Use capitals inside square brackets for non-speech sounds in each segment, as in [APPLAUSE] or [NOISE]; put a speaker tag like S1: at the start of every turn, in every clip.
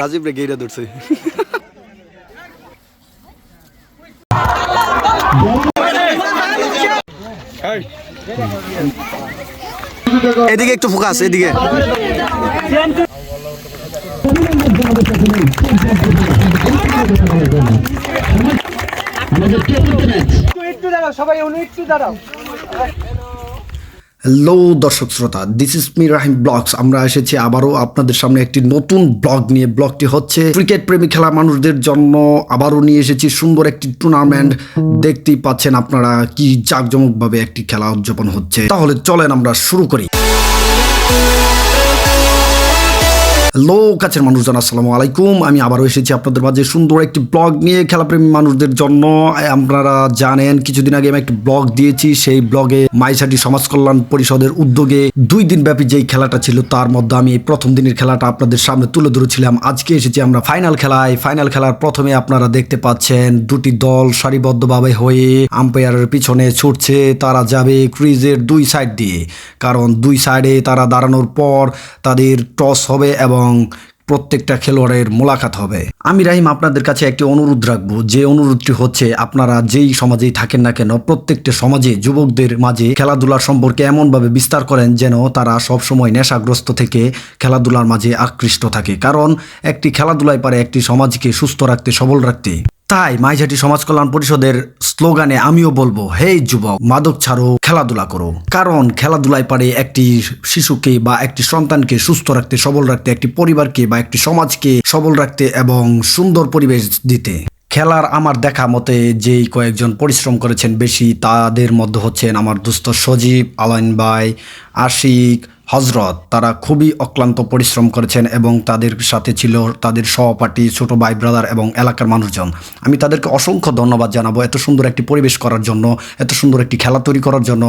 S1: রাজীব রে গেইরা ধরছে। এদিকে একটু ফোকাস এদিকে।
S2: একটু সবাই উনি একটু দাঁড়াও।
S3: হ্যালো দর্শক শ্রোতা। This is me Rahim vlogs আমরা এসেছি আবারও আপনাদের সামনে একটি নতুন ব্লগ নিয়ে। ব্লগটি হচ্ছে ক্রিকেট প্রেমী খেলা মানুষদের জন্য আবারও নিয়ে এসেছি সুন্দর একটি টুর্নামেন্ট দেখতেই পাচ্ছেন আপনারা কি জাঁকজমকভাবে একটি খেলা উদযাপন হচ্ছে। তাহলে চলেন আমরা শুরু করি। হ্যালো, কাছের মানুষজন, আসসালামু আলাইকুম। আমি আবারও এসেছি আপনাদের মাঝে সুন্দর একটি ব্লগ নিয়ে খেলাপ্রেমী মানুষদের জন্য। আপনারা জানেন, কিছুদিন আগে আমি একটি ব্লগ দিয়েছি। সেই ব্লগে মাইসাটি সমাজ কল্যাণ পরিষদের উদ্যোগে দুই দিন ব্যাপী যেই খেলাটা ছিল, তার মধ্যে আমি প্রথম দিনের খেলাটা আপনাদের সামনে তুলে ধরেছিলাম। আজকে এসেছি আমরা ফাইনাল খেলায়। ফাইনাল খেলার প্রথমে আপনারা দেখতে পাচ্ছেন, দুটি দল সারিবদ্ধভাবে হয়ে আম্পায়ারের পিছনে ছুটছে। তারা যাবে ক্রিজের দুই সাইড দিয়ে। কারণ দুই সাইডে তারা দাঁড়ানোর পর তাদের টস হবে এবং প্রত্যেকটা খেলোয়াড়ের মোলাকাত হবে। আমি রাহিম, আপনাদের কাছে একটি অনুরোধ রাখব। যে অনুরোধটি হচ্ছে, আপনারা যেই সমাজেই থাকেন না কেন, প্রত্যেকটা সমাজে যুবকদের মাঝে খেলাধুলার সম্পর্কে এমনভাবে বিস্তার করেন যেন তারা সবসময় নেশাগ্রস্ত থেকে খেলাধুলার মাঝে আকৃষ্ট থাকে। কারণ একটি খেলাধুলায় পারে একটি সমাজকে সুস্থ রাখতে, সবল রাখতে। তাই মাইঝাটি সমাজ কল্যাণ পরিষদের স্লোগানে আমিও বলব, হে যুবক, মাদক ছাড়ো, খেলাধুলা করো। কারণ খেলাধুলায় পারে একটি শিশুকে বা একটি সন্তানকে সুস্থ রাখতে, সবল রাখতে, একটি পরিবারকে বা একটি সমাজকে সবল রাখতে এবং সুন্দর পরিবেশ দিতে। খেলার আমার দেখা মতে যেই কয়েকজন পরিশ্রম করেছেন বেশি, তাদের মধ্যে হচ্ছেন আমার দুস্থ সজীব, আলাইন ভাই, আশিক হজরত তারা খুবই অক্লান্ত পরিশ্রম করেছেন এবং তাদের সাথে ছিল তাদের সহপাঠী, ছোট ভাই ব্রাদার এবং এলাকার মানুষজন। আমি তাদেরকে অসংখ্য ধন্যবাদ জানাব এত সুন্দর একটি পরিবেশ করার জন্য, এত সুন্দর একটি খেলা তৈরি করার জন্য।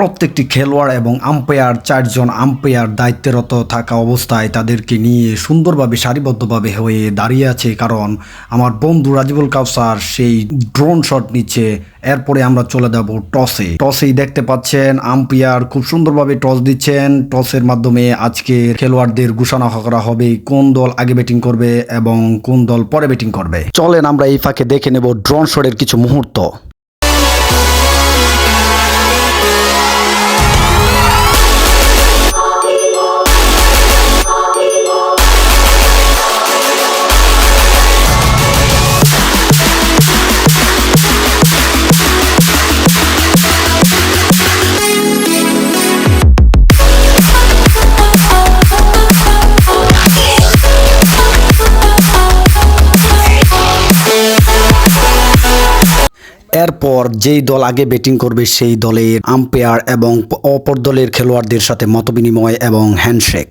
S3: প্রত্যেকটি খেলোয়াড় এবং আম্পায়ার চারজন আম্পায়ার দায়িত্বরত থাকা অবস্থায় তাদেরকে নিয়ে সুন্দরভাবে, সারিবদ্ধভাবে হয়ে দাঁড়িয়ে আছে। কারণ আমার বন্ধু রাজিবুল কাউসার সেই ড্রোন শট নিচ্ছে। এরপরে আমরা চলে যাব টসে। টসেই দেখতে পাচ্ছেন আম্পায়ার খুব সুন্দরভাবে টস দিচ্ছেন। টসের মাধ্যমে আজকে খেলোয়াড়দের ঘোষণা করা হবে কোন দল আগে ব্যাটিং করবে এবং কোন দল পরে ব্যাটিং করবে। চলেন আমরা এই ফাঁকে দেখে নেব ড্রোন শটের কিছু মুহূর্ত। এরপর যেই দল আগে ব্যাটিং করবে সেই দলের আম্পায়ার এবং অপর দলের খেলোয়াড়দের সাথে মতবিনিময় এবং হ্যান্ডশেক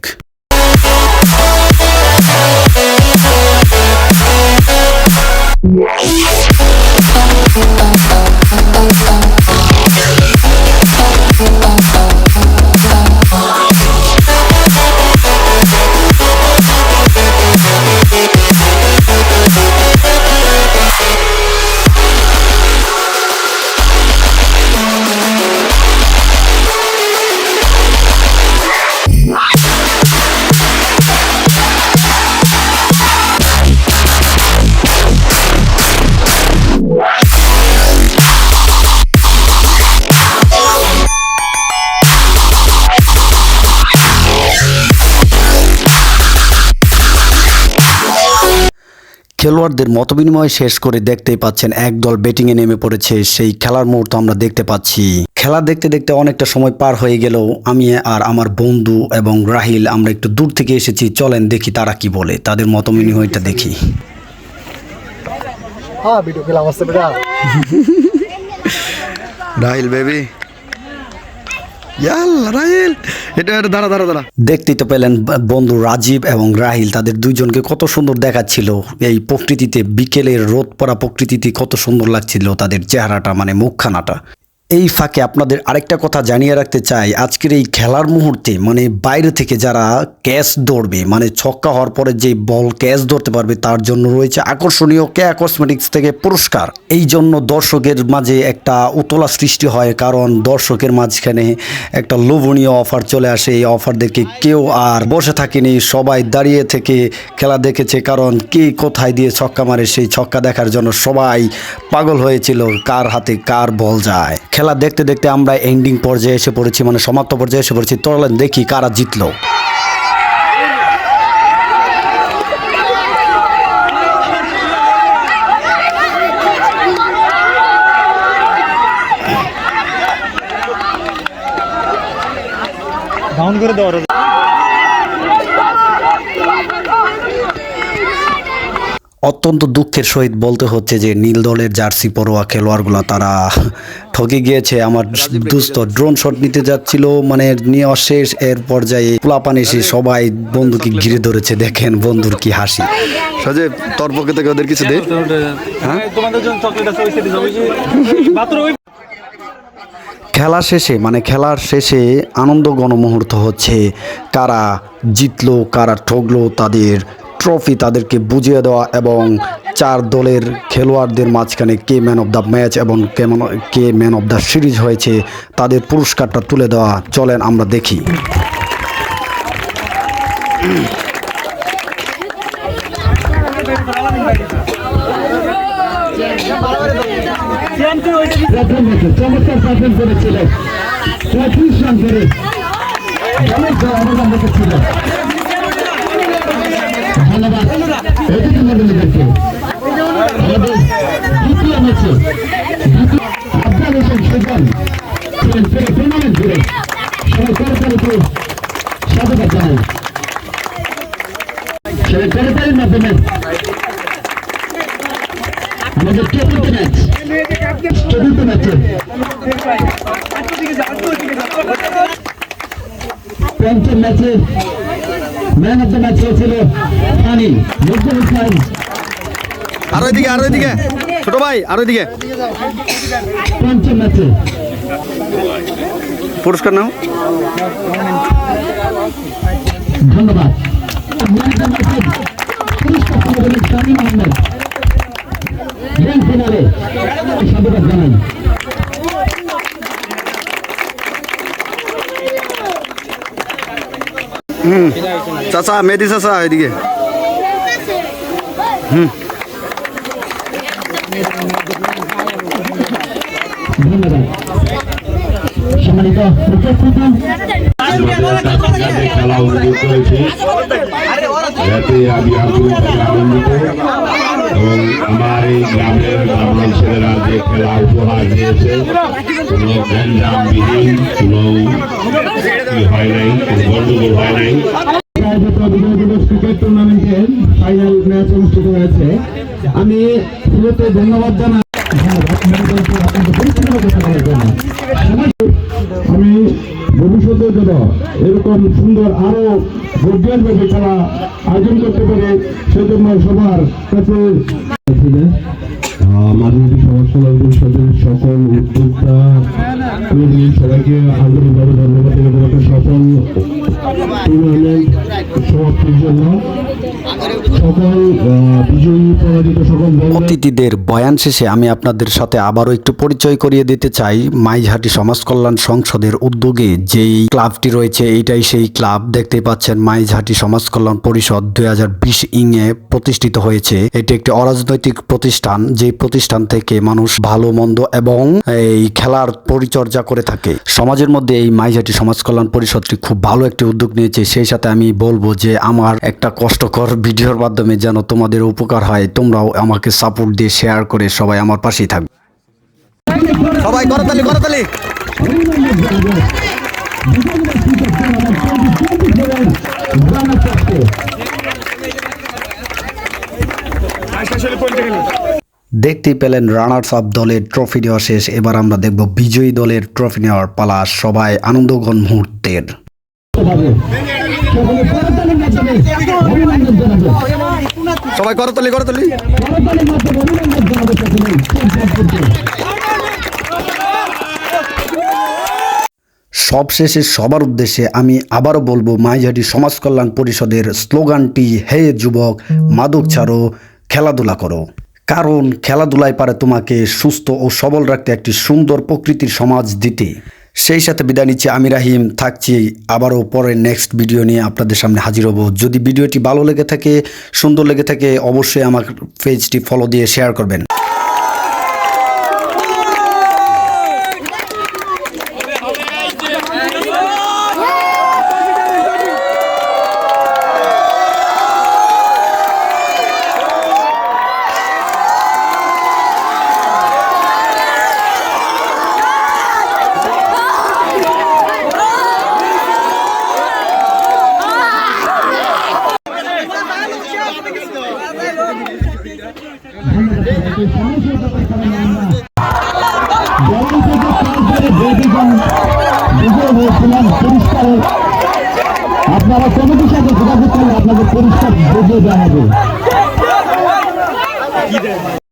S3: খেলোয়াড়দের মতবিনিময় শেষ করে দেখতেই পাচ্ছেন এক দল ব্যাটিংয়ে নেমে পড়েছে। সেই খেলার মুহূর্ত আমরা দেখতে পাচ্ছি। খেলা দেখতে দেখতে অনেকটা সময় পার হয়ে গেলেও আমি আর আমার বন্ধু এবং রাহিল আমরা একটু দূর থেকে এসেছি। চলেন দেখি তারা কি বলে। তাদের মতবিনিময়টা দেখি।
S2: হ্যাঁ ভিডিও খেলা আসছে বেটা। [LAUGHS]
S1: রাহিল বেবি। রাহিল। এটা দাঁড়া দাঁড়া দাঁড়া।
S3: দেখতেই তো পেলেন বন্ধু রাজীব এবং রাহিল, তাদের দুইজনকে কত সুন্দর দেখাচ্ছিল। এই প্রকৃতিতে বিকেলের রোদ পড়া প্রকৃতিতে কত সুন্দর লাগছিল তাদের চেহারাটা মানে মুখখানাটা। এই ফাঁকে আপনাদের আরেকটা কথা জানিয়ে রাখতে চাই। আজকের এই খেলার মুহূর্তে মানে বাইরে থেকে যারা ক্যাচ দৌড়বে মানে ছক্কা হওয়ার পরে যে বল ক্যাচ ধরতে পারবে, তার জন্য রয়েছে আকর্ষণীয় কেয়া কসমেটিক্স থেকে পুরস্কার। এই জন্য দর্শকের মাঝে একটা উতলা সৃষ্টি হয়, কারণ দর্শকের মাঝখানে একটা লোভনীয় অফার চলে আসে। এই অফার দেখে কেউ আর বসে থাকেনি, সবাই দাঁড়িয়ে থেকে খেলা দেখেছে, কারণ কে কোথায় দিয়ে ছক্কা মারে, সেই ছক্কা দেখার জন্য সবাই পাগল হয়েছিল, কার হাতে কার বল যায়। খেলা দেখতে দেখতে আমরা এন্ডিং পর্যায়ে এসে পড়েছি মানে সমাপ্ত পর্যায়ে এসে পড়েছি। তরলেন দেখি কারা জিতলো।
S2: করে দেওয়ার
S3: অত্যন্ত দুঃখের সহিত বলতে হচ্ছে যে নীল দলের জার্সি পরোয়া খেলোয়াড়গুলো তারা ঠকে গিয়েছে। আমার দুস্থ ড্রোন শট নিতে যাচ্ছিল মানে নিয়ে শেষ এর পর্যায়ে পোলাপান এসে সবাই বন্ধুকে ঘিরে ধরেছে। দেখেন বন্ধুর কি হাসি।
S1: সজীব তোর পক্ষে থেকে ওদের কিছু দে।
S2: হ্যাঁ?
S3: খেলা শেষে মানে খেলার শেষে আনন্দ গণমুহূর্ত হচ্ছে কারা জিতলো কারা ঠকলো তাদের ট্রফি তাদেরকে বুঝিয়ে দেওয়া এবং চার দলের খেলোয়াড়দের মাঝখানে কে ম্যান অফ দ্য ম্যাচ এবং কেমন, কে ম্যান অফ দ্য সিরিজ হয়েছে, তাদের পুরস্কারটা তুলে দেওয়া। চলেন আমরা দেখি।
S4: ধন্যবাদ অতিথি মন্ডলীদেরকে আমাদের দ্বিতীয় ম্যাচে আফগান হোসেন সুজন ছিলেন পুরো টুর্নামেন্ট জুড়ে সবাই করতালিতে স্বাগত জানাই সবাই করতালির মাধ্যমে আমাদের চতুর্থ ম্যাচ চতুর্থ ম্যাচে পঞ্চম ম্যাচে ম্যান অফ দ্য ম্যাচ হয়েছিল নজরুল ইসলাম
S1: আর ওইদিকে আর ওইদিকে ছোট ভাই আর ওইদিকে
S4: পঞ্চম ম্যাচে।
S1: পুরস্কার নাও।
S4: ধন্যবাদ। পুরস্কার ফিনালে স্বাগত জানাই
S1: চাচা মেদি চাচা ওইদিকে
S4: ধন্যবাদ সম্মানিত উপস্থিতি
S5: যাতে খেলা উপভোগ করেছি যাতে আমি আন্তরিকভাবে আনন্দিত এবং আমার এই গ্রামের গ্রামের ছেলেরা যে খেলা উপহার দিয়েছে কোনো গ্যাঞ্জামবিহীন কোনো কি হয় নাই কোনো গণ্ডগোল হয় নাই
S4: বিজয় দিবস ক্রিকেট টুর্নামেন্টের ফাইনাল ম্যাচ। আমি ভবিষ্যতের জন্য এরকম সুন্দর আরও বৈজ্ঞানিকভাবে খেলা আয়োজন করতে পারে সেজন্য সবার কাছে মাধবী সমস্যা সকল উদ্যোক্তা সবাইকে আন্তরিকভাবে ধন্যবাদ
S3: অতিথিদের বয়ান শেষে আমি আপনাদের সাথে আবারও একটু পরিচয় করিয়ে দিতে চাই। মাইঝাটি সমাজ কল্যাণ সংসদের উদ্যোগে যেই ক্লাবটি রয়েছে, এইটাই সেই ক্লাব। দেখতে পাচ্ছেন মাইঝাটি সমাজ কল্যাণ পরিষদ দুই হাজার বিশ ইং এ প্রতিষ্ঠিত হয়েছে। এটি একটি অরাজনৈতিক প্রতিষ্ঠান যে প্রতিষ্ঠান থেকে মানুষ ভালো, মন্দ এবং এই খেলার পরিচর্যা করে থাকে। সমাজের মধ্যে এই মাইঝাটি সমাজ কল্যাণ পরিষদটি খুব ভালো একটি উদ্যোগ নিয়েছে। সেই সাথে আমি বলব যে আমার একটা কষ্টকর ভিডিওর মাধ্যমে যেন তোমাদের উপকার হয় তোমরাও আমাকে সাপোর্ট দিয়ে শেয়ার করে সবাই আমার পাশেই থাকবে
S1: সবাই করতালি করতালি
S3: দেখতেই পেলেন রানার্স আপ দলের ট্রফি নেওয়া শেষ এবার আমরা দেখব বিজয়ী দলের ট্রফি নেওয়ার পালা। সবাই আনন্দঘন মুহূর্তের।
S1: সবাই করতালি করতালি।
S4: করতালির মাধ্যমে অভিনন্দন জানাব
S3: সবশেষে সবার উদ্দেশ্যে আমি আবারও বলব মাইঝাটি সমাজ কল্যাণ পরিষদের স্লোগানটি হে যুবক মাদক ছাড়ো খেলাধুলা করো। কারণ খেলাধুলায় পারে তোমাকে সুস্থ ও সবল রাখতে একটি সুন্দর প্রকৃতির সমাজ দিতে। সেই সাথে বিদায় নিচ্ছি। আমি রাহিম, থাকছি আবারও পরে নেক্সট ভিডিও নিয়ে আপনাদের সামনে হাজির হব। যদি ভিডিওটি ভালো লেগে থাকে, সুন্দর লেগে থাকে, অবশ্যই আমার পেজটি ফলো দিয়ে শেয়ার করবেন।
S4: আপনারা কমিটির সাথে যোগাযোগ করলে আপনাদের পরিষ্কার বুঝিয়ে দেওয়া হবে।